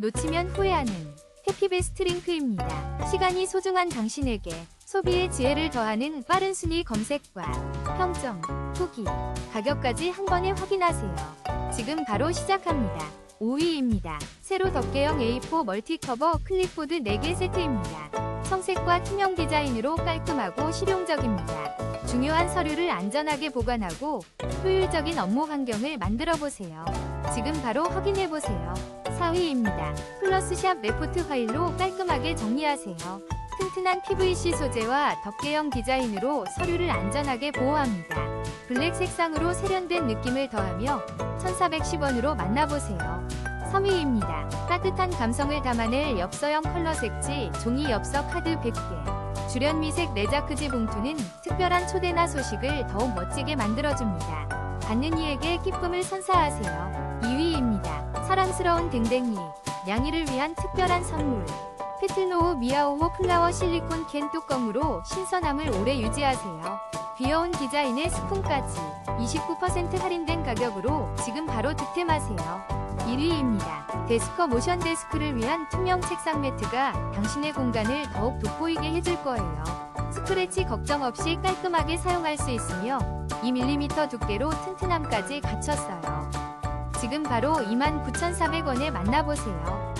놓치면 후회하는 해피베스트 링크입니다. 시간이 소중한 당신에게 소비의 지혜를 더하는 빠른 순위 검색과 평점, 후기, 가격까지 한 번에 확인하세요. 지금 바로 시작합니다. 5위입니다. 세로 덮개형 A4 멀티커버 클립보드 4개 세트입니다. 청색과 투명 디자인으로 깔끔하고 실용적입니다. 중요한 서류를 안전하게 보관하고 효율적인 업무 환경을 만들어 보세요. 지금 바로 확인해 보세요. 4위입니다. 플러스샵 레포트 파일로 깔끔하게 정리하세요. 튼튼한 PVC 소재와 덮개형 디자인으로 서류를 안전하게 보호합니다. 블랙 색상으로 세련된 느낌을 더하며 1410원으로 만나보세요. 3위입니다. 따뜻한 감성을 담아낼 엽서형 컬러 색지 종이 엽서 카드 100개. 주련미색 레자크지 봉투는 특별한 초대나 소식을 더욱 멋지게 만들어줍니다. 받는 이에게 기쁨을 선사하세요. 2위입니다. 사랑스러운 댕댕이. 냥이를 위한 특별한 선물. 페틀노우 미아오호 플라워 실리콘 캔 뚜껑으로 신선함을 오래 유지하세요. 귀여운 디자인의 스푼까지 29% 할인된 가격으로 지금 바로 득템하세요. 1위입니다. 데스커 모션 데스크를 위한 투명 책상 매트가 당신의 공간을 더욱 돋보이게 해줄 거예요. 스크래치 걱정 없이 깔끔하게 사용할 수 있으며 2mm 두께로 튼튼함까지 갖췄어요. 지금 바로 29,400원에 만나보세요.